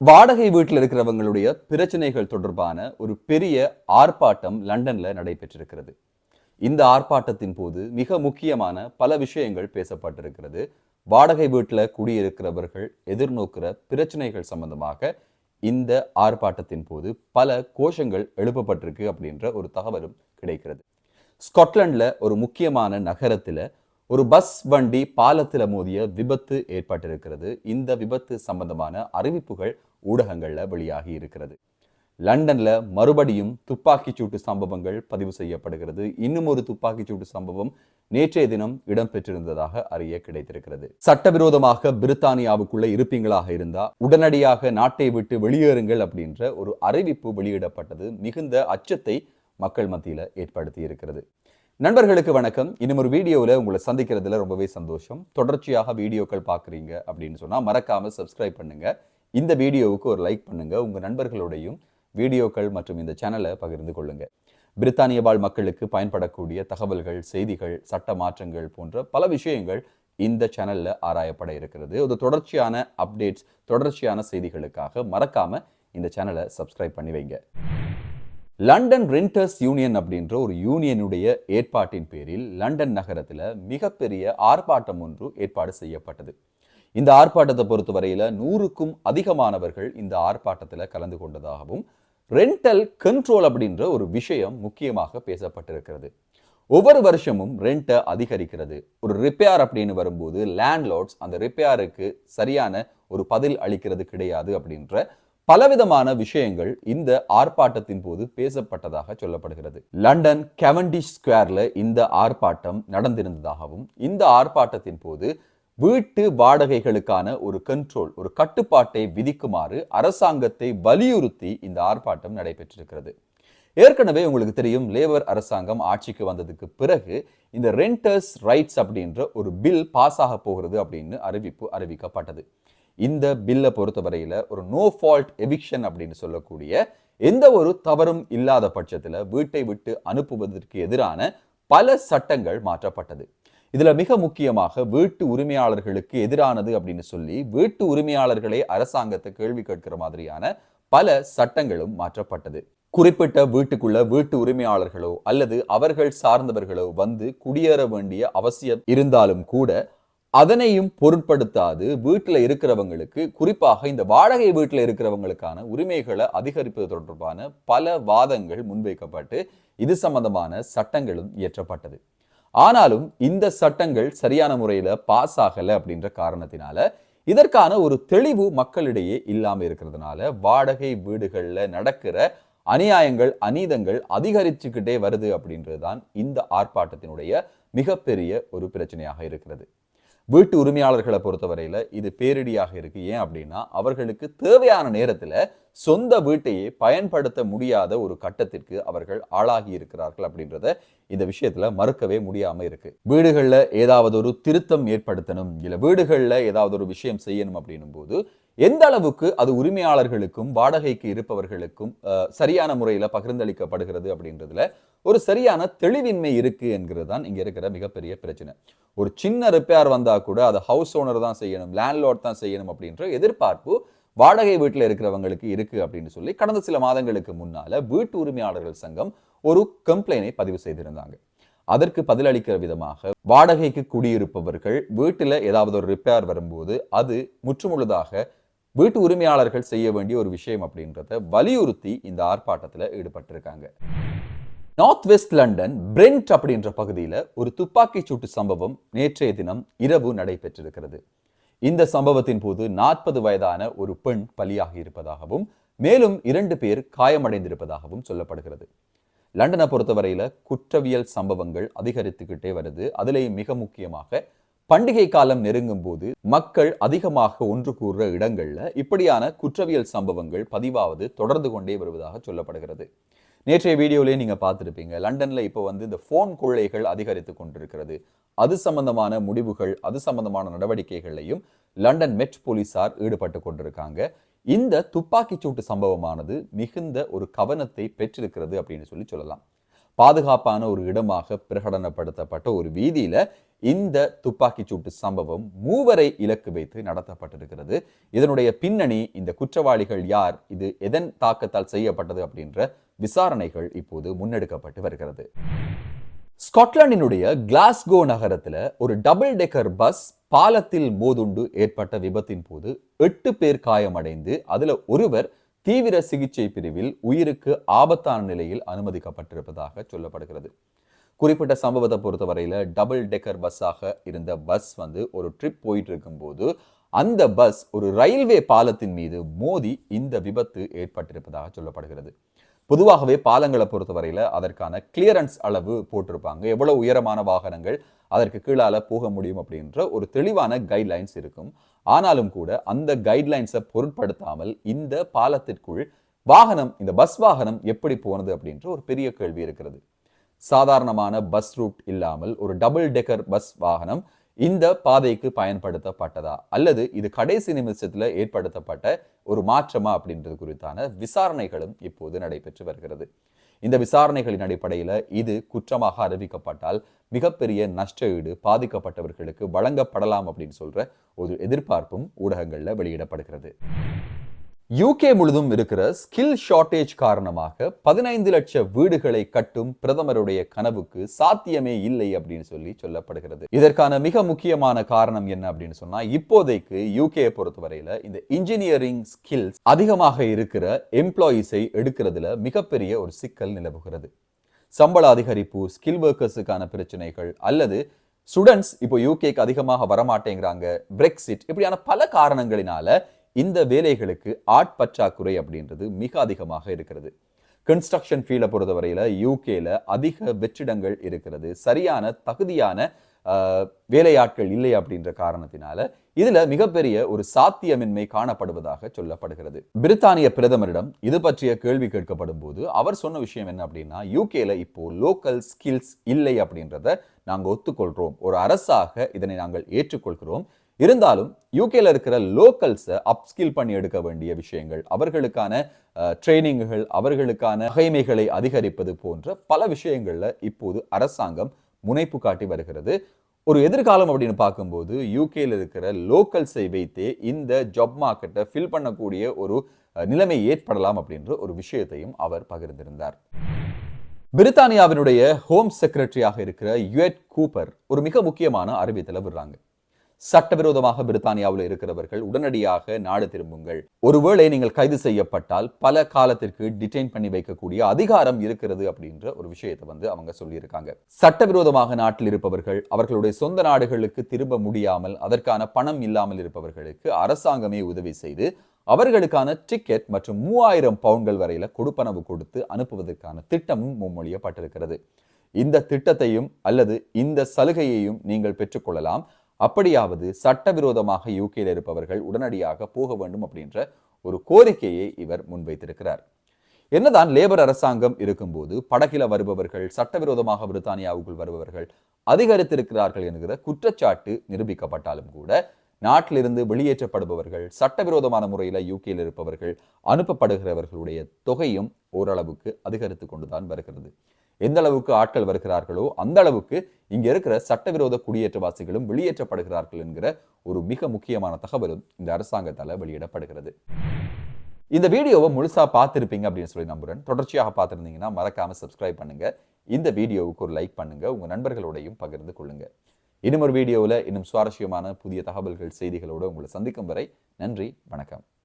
வாடகை வீட்டில் இருக்கிறவங்களுடைய பிரச்சனைகள் தொடர்பான ஒரு பெரிய ஆர்ப்பாட்டம் லண்டன்ல நடைபெற்றிருக்கிறது. இந்த ஆர்ப்பாட்டத்தின் போது மிக முக்கியமான பல விஷயங்கள் பேசப்பட்டிருக்கிறது. வாடகை வீட்டில் குடியிருக்கிறவர்கள் எதிர்நோக்கிற பிரச்சனைகள் சம்பந்தமாக இந்த ஆர்ப்பாட்டத்தின் போது பல கோஷங்கள் எழுப்பப்பட்டிருக்கு அப்படின்ற ஒரு தகவலும் கிடைக்கிறது. ஸ்காட்லாண்டில் ஒரு முக்கியமான நகரத்தில் ஒரு பஸ் வண்டி பாலத்தில் மோதிய விபத்து ஏற்பட்டிருக்கிறது. இந்த விபத்து சம்பந்தமான அறிவிப்புகள் ஊடகங்களில் வெளியாகி இருக்கிறது. லண்டனில் மறுபடியும் துப்பாக்கிச் சூட்டு சம்பவங்கள் பதிவு செய்யப்படுகிறது. இன்னும் ஒரு துப்பாக்கிச் சூட்டு சம்பவம் நேற்றைய தினம் இடம்பெற்றிருந்ததாக அறிய கிடைத்திருக்கிறது. சட்டவிரோதமாக பிரித்தானியாவுக்குள்ள இருப்பீங்களாக இருந்தா உடனடியாக நாட்டை விட்டு வெளியேறுங்கள் அப்படின்ற ஒரு அறிவிப்பு வெளியிடப்பட்டது. மிகுந்த அச்சத்தை மக்கள் மத்தியில் ஏற்படுத்தி இருக்கிறது நண்பர்களுக்கு வணக்கம். இன்னும் ஒரு வீடியோவில் உங்களை சந்திக்கிறதுல ரொம்பவே சந்தோஷம். தொடர்ச்சியாக வீடியோக்கள் பார்க்குறீங்க அப்படின்னு சொன்னால் மறக்காம சப்ஸ்கிரைப் பண்ணுங்க. இந்த வீடியோவுக்கு ஒரு லைக் பண்ணுங்க. உங்க நண்பர்களோடையும் வீடியோக்கள் மற்றும் இந்த சேனலை பகிர்ந்து கொள்ளுங்க. பிரித்தானிய வாழ் மக்களுக்கு பயன்படக்கூடிய தகவல்கள் செய்திகள் சட்ட மாற்றங்கள் போன்ற பல விஷயங்கள் இந்த சேனலில் ஆராயப்பட இருக்கிறது. ஒரு தொடர்ச்சியான அப்டேட்ஸ் தொடர்ச்சியான செய்திகளுக்காக மறக்காம இந்த சேனலை சப்ஸ்கிரைப் பண்ணி வைங்க. லண்டன் ரெண்டர்ஸ் யூனியன் அப்படின்ற ஒரு யூனியனுடைய ஏற்பாட்டின் பேரில் லண்டன் நகரத்தில் மிகப்பெரிய ஆர்ப்பாட்டம் ஒன்று ஏற்பாடு செய்யப்பட்டது. இந்த ஆர்ப்பாட்டத்தை பொறுத்தவரையில் நூறுக்கும் அதிகமானவர்கள் இந்த ஆர்ப்பாட்டத்தில் கலந்து கொண்டதாகவும் ரெண்டல் கண்ட்ரோல் அப்படின்ற ஒரு விஷயம் முக்கியமாக பேசப்பட்டிருக்கிறது. ஒவ்வொரு வருஷமும் ரெண்ட்டை அதிகரிக்கிறது. ஒரு ரிப்பேர் அப்படின்னு வரும்போது லேண்ட்லார்ட்ஸ் அந்த ரிப்பேருக்கு சரியான ஒரு பதில் அளிக்கிறது கிடையாது அப்படின்ற பலவிதமான விஷயங்கள் இந்த ஆர்ப்பாட்டத்தின் போது பேசப்பட்டதாக சொல்லப்படுகிறது. லண்டன் கெவன்டிஷ் ஸ்கொயர்ல இந்த ஆர்ப்பாட்டம் நடந்திருந்ததாகவும் இந்த ஆர்ப்பாட்டத்தின் போது வீட்டு வாடகைகளுக்கான ஒரு கண்ட்ரோல் ஒரு கட்டுப்பாட்டை விதிக்குமாறு அரசாங்கத்தை வலியுறுத்தி இந்த ஆர்ப்பாட்டம் நடைபெற்றிருக்கிறது. ஏற்கனவே உங்களுக்கு தெரியும் லேபர் அரசாங்கம் ஆட்சிக்கு வந்ததுக்கு பிறகு இந்த ரெண்டர்ஸ் ரைட்ஸ் அப்படின்ற ஒரு பில் பாஸ் ஆக போகிறது அப்படின்னு அறிவிப்பு அறிவிக்கப்பட்டது. இந்த பில்லை பொறுத்தவரையில் ஒரு நோ ஃபால்ட் எவிக்ஷன் அப்படின்னு சொல்லக்கூடிய எந்த ஒரு தவறும் இல்லாத பட்சத்தில் வீட்டை விட்டு அனுப்புவதற்கு எதிரான பல சட்டங்கள் மாற்றப்பட்டது. இதில் மிக முக்கியமாக வீட்டு உரிமையாளர்களுக்கு எதிரானது அப்படின்னு சொல்லி வீட்டு உரிமையாளர்களே அரசாங்கத்தை கேள்வி கேட்கிற மாதிரியான பல சட்டங்களும் மாற்றப்பட்டது. குறிப்பிட்ட வீட்டுக்குள்ள வீட்டு உரிமையாளர்களோ அல்லது அவர்கள் சார்ந்தவர்களோ வந்து குடியேற வேண்டிய அவசியம் இருந்தாலும் கூட அதனையும் பொருட்படுத்தாது. வீட்டில் இருக்கிறவங்களுக்கு குறிப்பாக இந்த வாடகை வீட்டில் இருக்கிறவங்களுக்கான உரிமைகளை அதிகரிப்பது தொடர்பான பல வாதங்கள் முன்வைக்கப்பட்டு இது சம்பந்தமான சட்டங்களும் இயற்றப்பட்டது. ஆனாலும் இந்த சட்டங்கள் சரியான முறையில் பாஸ் ஆகலை அப்படின்ற காரணத்தினால இதற்கான ஒரு தெளிவு மக்களிடையே இல்லாமல் இருக்கிறதுனால வாடகை வீடுகளில் நடக்கிற அநியாயங்கள் அநீதங்கள் அதிகரிச்சுக்கிட்டே வருது அப்படின்றது தான் இந்த ஆர்ப்பாட்டத்தினுடைய மிகப்பெரிய ஒரு பிரச்சனையாக இருக்கிறது. வீட்டு உரிமையாளர்களை பொறுத்தவரையில் இது பேரிடியாக இருக்கு. ஏன் அப்படின்னா அவர்களுக்கு தேவையான நேரத்தில் சொந்த வீட்டையே பயன்படுத்த முடியாத ஒரு கட்டத்திற்கு அவர்கள் ஆளாகி இருக்கிறார்கள் அப்படின்றத இந்த விஷயத்துல மறுக்கவே முடியாம இருக்கு. வீடுகளில் ஏதாவது ஒரு திருத்தம் ஏற்படுத்தணும் இல்ல வீடுகளில் ஏதாவது ஒரு விஷயம் செய்யணும் அப்படின்னும் போது எந்த அளவுக்கு அது உரிமையாளர்களுக்கும் வாடகைக்கு இருப்பவர்களுக்கும் சரியான முறையில் பகிர்ந்தளிக்கப்படுகிறது அப்படின்றதுல ஒரு சரியான தெளிவின்மை இருக்கு என்கிறது தான் இங்க இருக்கிற மிகப்பெரிய பிரச்சனை. ஒரு சின்ன ரிப்பேர் வந்தா கூட அதை ஹவுஸ் ஓனர் தான் செய்யணும் லேண்ட்லார்ட் தான் செய்யணும் அப்படின்ற எதிர்பார்ப்பு வாடகை வீட்டில் இருக்கிறவங்களுக்கு இருக்கு அப்படின்னு சொல்லி கடந்த சில மாதங்களுக்கு முன்னால வீட்டு உரிமையாளர்கள் சங்கம் ஒரு கம்ப்ளைனை பதிவு செய்திருந்தாங்க. அதற்கு பதிலளிக்கிற விதமாக வாடகைக்கு குடியிருப்பவர்கள் வீட்டில் ஏதாவது ஒரு ரிப்பேர் வரும்போது அது முற்றுமுழுதாக வீட்டு உரிமையாளர்கள் செய்ய வேண்டிய ஒரு விஷயம் அப்படின்றத வலியுறுத்தி இந்த ஆர்ப்பாட்டத்தில் ஈடுபட்டிருக்காங்க. நார்த் வெஸ்ட் லண்டன் பிரெண்ட் அப்படின்ற பகுதியில் ஒரு துப்பாக்கி சூட்டு சம்பவம் நேற்றைய தினம் இரவு நடைபெற்றிருக்கிறது. இந்த சம்பவத்தின் போது நாற்பது வயதான ஒரு பெண் பலியாகி இருப்பதாகவும் மேலும் இரண்டு பேர் காயமடைந்திருப்பதாகவும் சொல்லப்படுகிறது. லண்டனை பொறுத்தவரையில குற்றவியல் சம்பவங்கள் அதிகரித்துக்கிட்டே வருது. அதிலேயும் மிக முக்கியமாக பண்டிகை காலம் நெருங்கும் போது மக்கள் அதிகமாக ஒன்று கூறுற இடங்கள்ல இப்படியான குற்றவியல் சம்பவங்கள் பதிவாவது தொடர்ந்து கொண்டே வருவதாக சொல்லப்படுகிறது. நேற்றைய வீடியோலேயே நீங்கள் பார்த்துருப்பீங்க. லண்டனில் இப்போ வந்து இந்த ஃபோன் கொள்ளைகள் அதிகரித்து கொண்டிருக்கிறது. அது சம்பந்தமான முடிவுகள் அது சம்பந்தமான நடவடிக்கைகளையும் லண்டன் மெட் போலீசார் ஈடுபட்டு கொண்டிருக்காங்க. இந்த துப்பாக்கிச் சூட்டு சம்பவமானது மிகுந்த ஒரு கவனத்தை பெற்றிருக்கிறது அப்படின்னு சொல்லி சொல்லலாம். பாதுகாப்பான ஒரு இடமாக பிரகடனப்படுத்தப்பட்ட ஒரு வீதியில இந்த துப்பாக்கிச் சூட்டு சம்பவம் மூவரை இலக்கு வைத்து நடத்தப்பட்டிருக்கிறது. இதனுடைய பின்னணி இந்த குற்றவாளிகள் யார் இது எதன் தாக்கத்தால் செய்யப்பட்டது அப்படின்ற விசாரணைகள் இப்போது முன்னெடுக்கப்பட்டு வருகிறது. ஸ்காட்லாண்டினுடைய கிளாஸ்கோ நகரத்துல ஒரு டபுள் டெக்கர் பஸ் பாலத்தில் மோதுண்டு ஏற்பட்ட விபத்தின் போது எட்டு பேர் காயமடைந்து அதுல ஒருவர் தீவிர சிகிச்சை பிரிவில் உயிருக்கு ஆபத்தான நிலையில் அனுமதிக்கப்பட்டிருப்பதாக சொல்லப்படுகிறது. குறிப்பிட்ட சம்பவத்தை பொறுத்தவரையில் டபுள் டெக்கர் பஸ்ஸாக இருந்த பஸ் வந்து ஒரு ட்ரிப் போயிட்டு இருக்கும்போது அந்த பஸ் ஒரு ரயில்வே பாலத்தின் மீது மோதி இந்த விபத்து ஏற்பட்டிருப்பதாக சொல்லப்படுகிறது. பொதுவாகவே பாலங்களை பொறுத்தவரையில் அதற்கான கிளியரன்ஸ் அளவு போட்டிருப்பாங்க. எவ்வளோ உயரமான வாகனங்கள் அதற்கு கீழால் போக முடியும் அப்படின்ற ஒரு தெளிவான கைட்லைன்ஸ் இருக்கும். ஆனாலும் கூட அந்த கைட்லைன்ஸை பொருட்படுத்தாமல் இந்த பாலத்திற்குள் வாகனம் இந்த பஸ் வாகனம் எப்படி போனது அப்படின்ற ஒரு பெரிய கேள்வி இருக்கிறது. சாதாரணமான பஸ் ரூட் இல்லாமல் ஒரு டபுள் டெக்கர் பஸ் வாகனம் இந்த பாதைக்கு பயன்படுத்தப்பட்டதா? அல்லது இது கடைசி நிமிஷத்தில் ஏற்படுத்தப்பட்ட ஒரு மாற்றமா அப்படின்றது குறித்தான விசாரணைகளும் இப்போது நடைபெற்று வருகிறது. இந்த விசாரணைகளின் அடிப்படையில் இது குற்றமாக அறிவிக்கப்பட்டால் மிகப்பெரிய நஷ்ட ஈடு பாதிக்கப்பட்டவர்களுக்கு வழங்கப்படலாம் அப்படின்னு சொல்ற ஒரு எதிர்பார்ப்பும் ஊடகங்களில் வெளியிடப்படுகிறது. யூகே முழுதும் இருக்கிற ஸ்கில் ஷார்ட்டேஜ் காரணமாக பதினைந்து லட்ச வீடுகளை கட்டும் பிரதமருடைய கனவுக்கு சாத்தியமே இல்லை அப்படின்னு சொல்லி சொல்லப்படுகிறது. இதற்கான மிக முக்கியமான காரணம் என்ன அப்படின்னு சொன்னா இப்போதைக்கு யூகே பொறுத்தவரையில இந்த இன்ஜினியரிங் ஸ்கில்ஸ் அதிகமாக இருக்கிற எம்ப்ளாயிஸை எடுக்கிறதுல மிகப்பெரிய ஒரு சிக்கல் நிலவுகிறது. சம்பள அதிகரிப்பு ஸ்கில் ஒர்க்கர்ஸுக்கான பிரச்சனைகள் அல்லது ஸ்டூடெண்ட்ஸ் இப்போ யூகேக்கு அதிகமாக வரமாட்டேங்கிறாங்க பிரெக்சிட் இப்படியான பல காரணங்களினால இந்த வேலைகளுக்கு ஆட்பற்றாக்குறை அப்படின்றது மிக அதிகமாக இருக்கிறது. கன்ஸ்ட்ரக்ஷன் ஃபீல்டை பொறுத்தவரையில் யூகேல அதிக வெற்றிடங்கள் இருக்கிறது. சரியான தகுதியான வேலையாட்கள் இல்லை அப்படின்ற காரணத்தினால இதுல மிகப்பெரிய ஒரு சாத்தியமின்மை காணப்படுவதாக சொல்லப்படுகிறது. பிரித்தானிய பிரதமரிடம் இது பற்றிய கேள்வி கேட்கப்படும் போது அவர் சொன்ன விஷயம் என்ன அப்படின்னா யூகேல இப்போ லோக்கல் ஸ்கில்ஸ் இல்லை அப்படின்றத நாங்கள் ஒத்துக்கொள்கிறோம் ஒரு அரசாக இதனை நாங்கள் ஏற்றுக்கொள்கிறோம். இருந்தாலும் யூகேல இருக்கிற லோக்கல்ஸை அப்ஸ்கில் பண்ணி எடுக்க வேண்டிய விஷயங்கள் அவர்களுக்கான ட்ரைனிங்குகள் அவர்களுக்கான வகைமைகளை அதிகரிப்பது போன்ற பல விஷயங்களில் இப்போது அரசாங்கம் முனைப்பு காட்டி வருகிறது. ஒரு எதிர்காலம் அப்படின்னு பார்க்கும்போது யூகேல இருக்கிற லோக்கல்ஸை வைத்தே இந்த ஜாப் மார்க்கெட்டை ஃபில் பண்ணக்கூடிய ஒரு நிலைமை ஏற்படலாம் அப்படின்ற ஒரு விஷயத்தையும் அவர் பகிர்ந்திருந்தார். பிரித்தானியாவினுடைய ஹோம் செக்ரட்டரியாக இருக்கிற யுஎட் கூப்பர் ஒரு மிக முக்கியமான அறிவித்தலை விடுறாங்க. சட்டவிரோதமாக பிரித்தானியாவில் இருக்கிறவர்கள் உடனடியாக நாடு திரும்புங்கள். ஒருவேளை நீங்கள் கைது செய்யப்பட்டால் பல காலத்திற்கு டிடைன் பண்ணி வைக்கக்கூடிய அதிகாரம் இருக்கிறது அப்படின்ற ஒரு விஷயத்தை வந்து அவங்க சொல்லியிருக்காங்க. சட்டவிரோதமாக நாட்டில் இருப்பவர்கள் அவர்களுடைய சொந்த நாடுகளுக்கு திரும்ப முடியாமல் அதற்கான பணம் இல்லாமல் இருப்பவர்களுக்கு அரசாங்கமே உதவி செய்து அவர்களுக்கான டிக்கெட் மற்றும் மூவாயிரம் பவுண்ட்கள் வரையில கொடுப்பனவு கொடுத்து அனுப்புவதற்கான திட்டமும் முன்மொழியப்பட்டிருக்கிறது இந்த திட்டத்தையும் அல்லது இந்த சலுகையையும் நீங்கள் பெற்றுக்கொள்ளலாம். அப்படியாவது சட்டவிரோதமாக யூகேல இருப்பவர்கள் உடனடியாக போக வேண்டும் அப்படின்ற ஒரு கோரிக்கையை இவர் முன்வைத்திருக்கிறார். என்னதான் லேபர் அரசாங்கம் இருக்கும்போது படகில வருபவர்கள் சட்டவிரோதமாக பிரித்தானியாவுக்குள் வருபவர்கள் அதிகரித்திருக்கிறார்கள் என்கிற குற்றச்சாட்டு நிரூபிக்கப்பட்டாலும் கூட நாட்டிலிருந்து வெளியேற்றப்படுபவர்கள் சட்டவிரோதமான முறையில் யூகேயில் இருப்பவர்கள் அனுப்பப்படுகிறவர்களுடைய தொகையும் ஓரளவுக்கு அதிகரித்து கொண்டுதான் வருகிறது. எந்த அளவுக்கு ஆட்கள் வருகிறார்களோ அந்த அளவுக்கு இங்க இருக்கிற சட்டவிரோத குடியேற்றவாசிகளும் வெளியேற்றப்படுகிறார்கள் என்கிற ஒரு மிக முக்கியமான தகவலும் இந்த அரசாங்கத்தால வெளியிடப்படுகிறது. இந்த வீடியோவை முழுசா பார்த்திருப்பீங்க அப்படின்னு சொல்லி நம்புறேன். தொடர்ச்சியாக பார்த்துருந்தீங்கன்னா மறக்காம சப்ஸ்கிரைப் பண்ணுங்க. இந்த வீடியோவுக்கு ஒரு லைக் பண்ணுங்க. உங்க நண்பர்களோடையும் பகிர்ந்து கொள்ளுங்க. இன்னும் ஒரு வீடியோவில் இன்னும் சுவாரஸ்யமான புதிய தகவல்கள் செய்திகளோடு உங்களை சந்திக்கும் வரை நன்றி வணக்கம்.